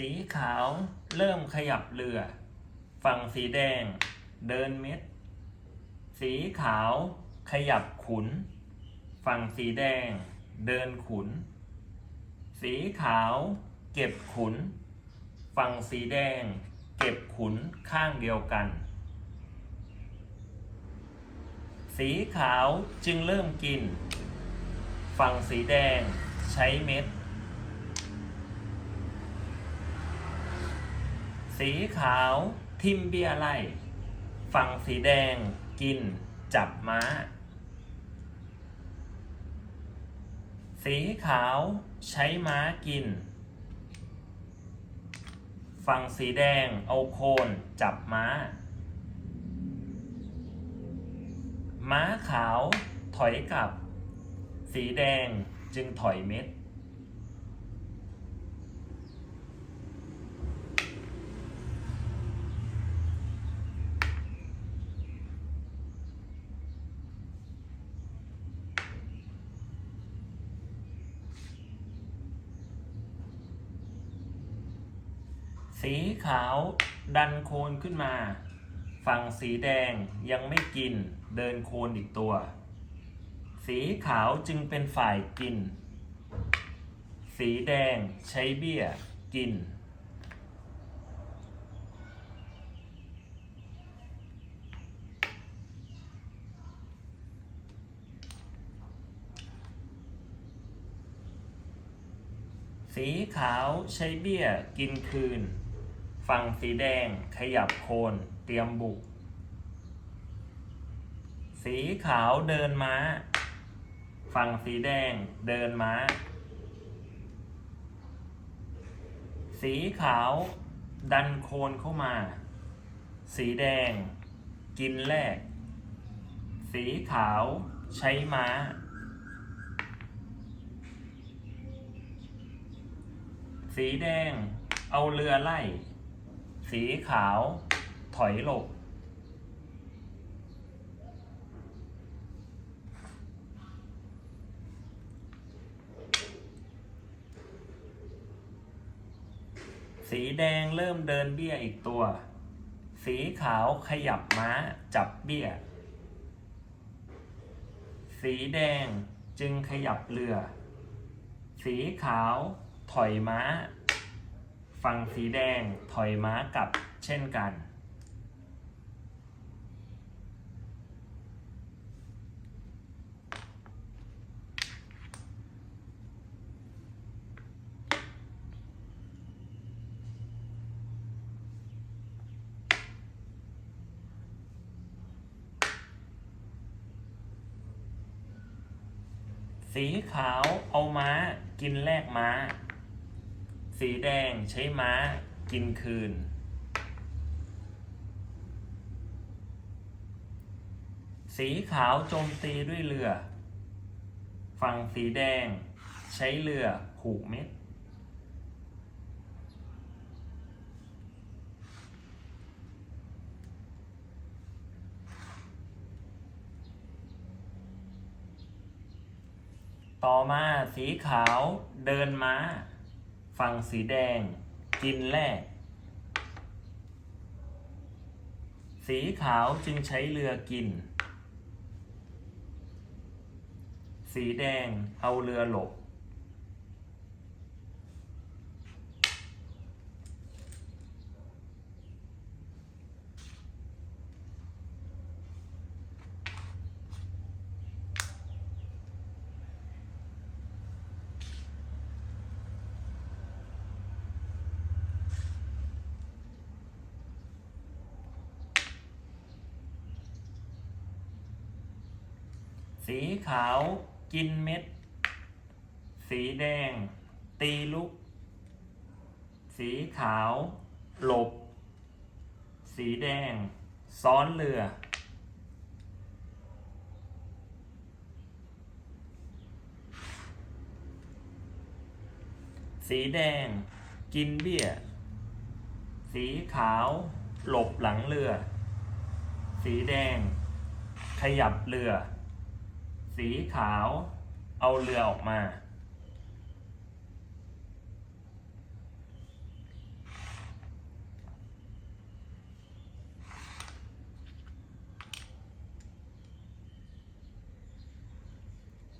สีขาวเริ่มขยับเรือ ฝั่งสีแดง เดินเม็ด สีขาวขยับขุน ฝั่งสีแดง เดินขุน สีขาวเก็บขุน ฝั่งสีแดง เก็บขุนข้างเดียวกัน สีขาวจึงเริ่มกิน ฝั่งสีแดงใช้เม็ด สีขาวทิมเบียไล่ฝั่งสีแดงกินจับม้า สีขาวใช้ม้ากิน ฝั่งสีแดงเอาโคนจับม้า ม้าขาวถอยกลับ สีแดงจึงถอยเม็ด สี ขาวดันโคนขึ้นมา ฝั่งสีแดงยังไม่กินเดินโคนอีกตัว สีขาวจึงเป็นฝ่ายกิน สีแดงใช้เบี้ยกิน สีขาวใช้เบี้ยกินคืน ฝั่งสีแดงขยับโคนเตรียมบุก สีขาวเดินม้า ฝั่งสีแดงเดินม้า สีขาวดันโคนเข้ามา สีแดงกินแรก สีขาวใช้ม้า สีแดงเอาเรือไล่ สีขาว ถอยหลบ สีแดงเริ่มเดินเบี้ยอีกตัว สีขาวขยับม้าจับเบี้ย สีแดงจึงขยับเรือ สีขาวถอยม้า ฝั่งสีแดงถอยม้ากลับเช่นกัน สีขาวเอาม้ากินแลกม้า สีแดงใช้ม้ากินคืน สีขาวโจมตีด้วยเรือ ฝั่งสีแดงใช้เรือผูกเม็ด ต่อมาสีขาวเดินม้า ฝั่งสีแดง กินแรกสีขาวจึงใช้เรือกิน สีแดงเอาเรือหลบ สีขาวกินเม็ด สีแดง ตีลุก สีขาว หลบ สีแดง ซ้อนเรือ สีแดง กินเบี้ย สีขาว หลบหลังเรือ สีแดง ขยับเรือ สีขาว เอาเรือออกมา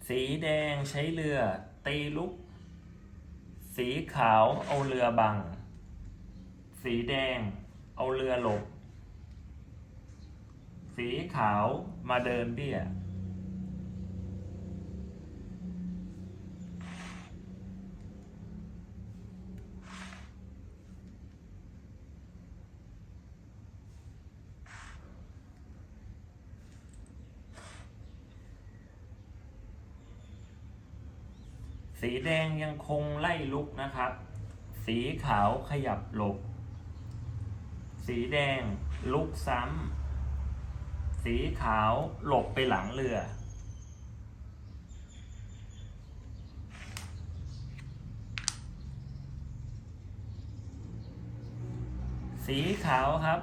สีแดงใช้เรือ ตีลุก สีขาวเอาเรือบัง สีแดงเอาเรือหลบ สีขาวมาเดินเบี้ย สีแดงยังคงไล่ลุกนะครับ สีขาวขยับหลบ สีแดงลุกซ้ำ สีขาวหลบไปหลังเรือ สีขาวครับ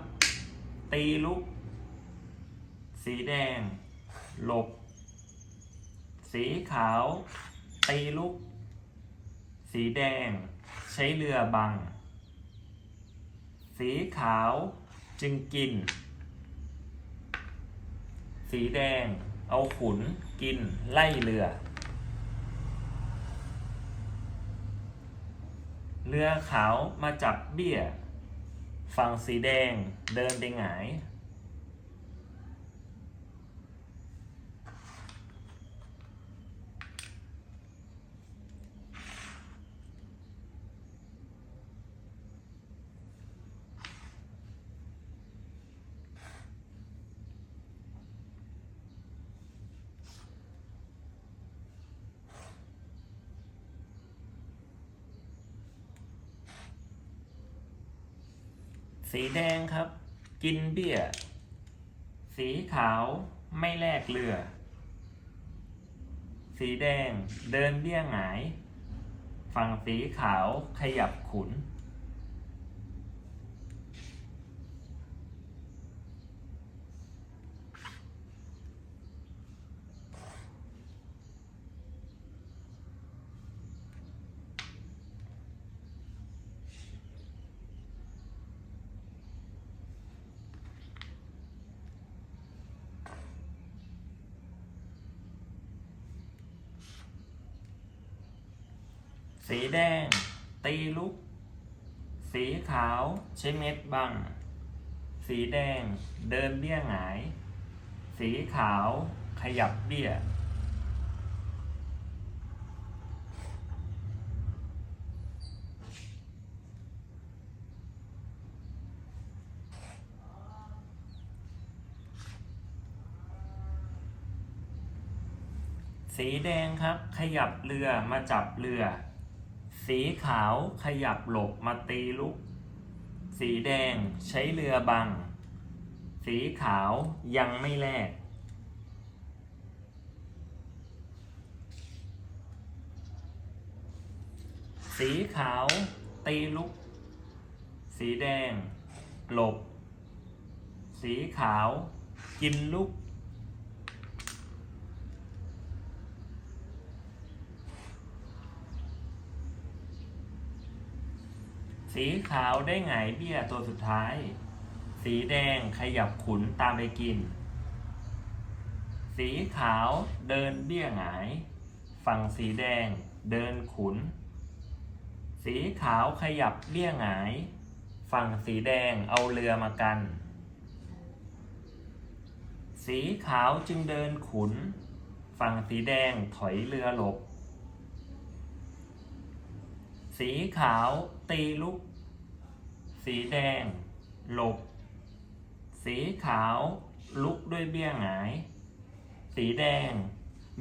ตีลุก สีแดง หลบ สีขาว ตีลุกสีแดง ใช้เรือบัง สีขาวจึงกิน สีแดง เอาขุนกินไล่เรือ เรือขาวมาจับเบี้ย ฝั่งสีแดงเดินไปหงาย สีแดงครับ กินเบี้ย สีขาวไม่แลกเรือ สีแดงเดินเบี้ยหงาย ฝั่งสีขาวขยับขุน สีแดง ตีลุก สีขาวใช้เม็ดบัง สีแดง เดินเบี้ยหงาย สีขาวขยับเบี้ย สีแดงครับขยับเรือมาจับเรือ สีขาวขยับหลบมาตีลุก สีแดงใช้เรือบัง สีขาวยังไม่แลกสีขาวตีลุก สีแดง หลบ สีขาว กินลุก สีขาวได้หงเบี้ยตัวสุดท้าย สีแดงขยับขุนตามไปกิน สีขาวเดินเบี้ยหงาย ฝั่งสีแดงเดินขุน สีขาวขยับเบี้ยหงาย ฝั่งสีแดงเอาเรือมากัน สีขาวจึงเดินขุน ฝั่งสีแดงถอยเรือหลบ สีขาวตีลุก สีแดง หลบ สีขาวลุกด้วยเบี้ยหงาย สีแดง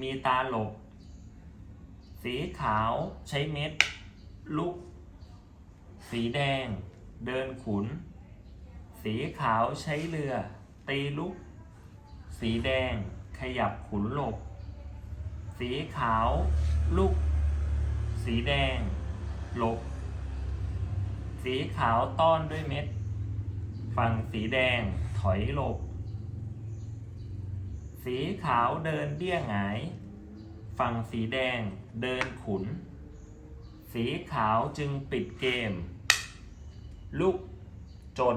มีตาหลบ สีขาวใช้เม็ด ลุก สีแดง เดินขุน สีขาวใช้เรือ ตีลุก สีแดงขยับขุนหลบ สีขาวลุก สีแดง ลบ สีขาวต้อนด้วยเม็ด ฝั่งสีแดงถอยหลบ สีขาวเดินเบี้ยหงาย ฝั่งสีแดงเดินขุน สีขาวจึงปิดเกม ลุกจน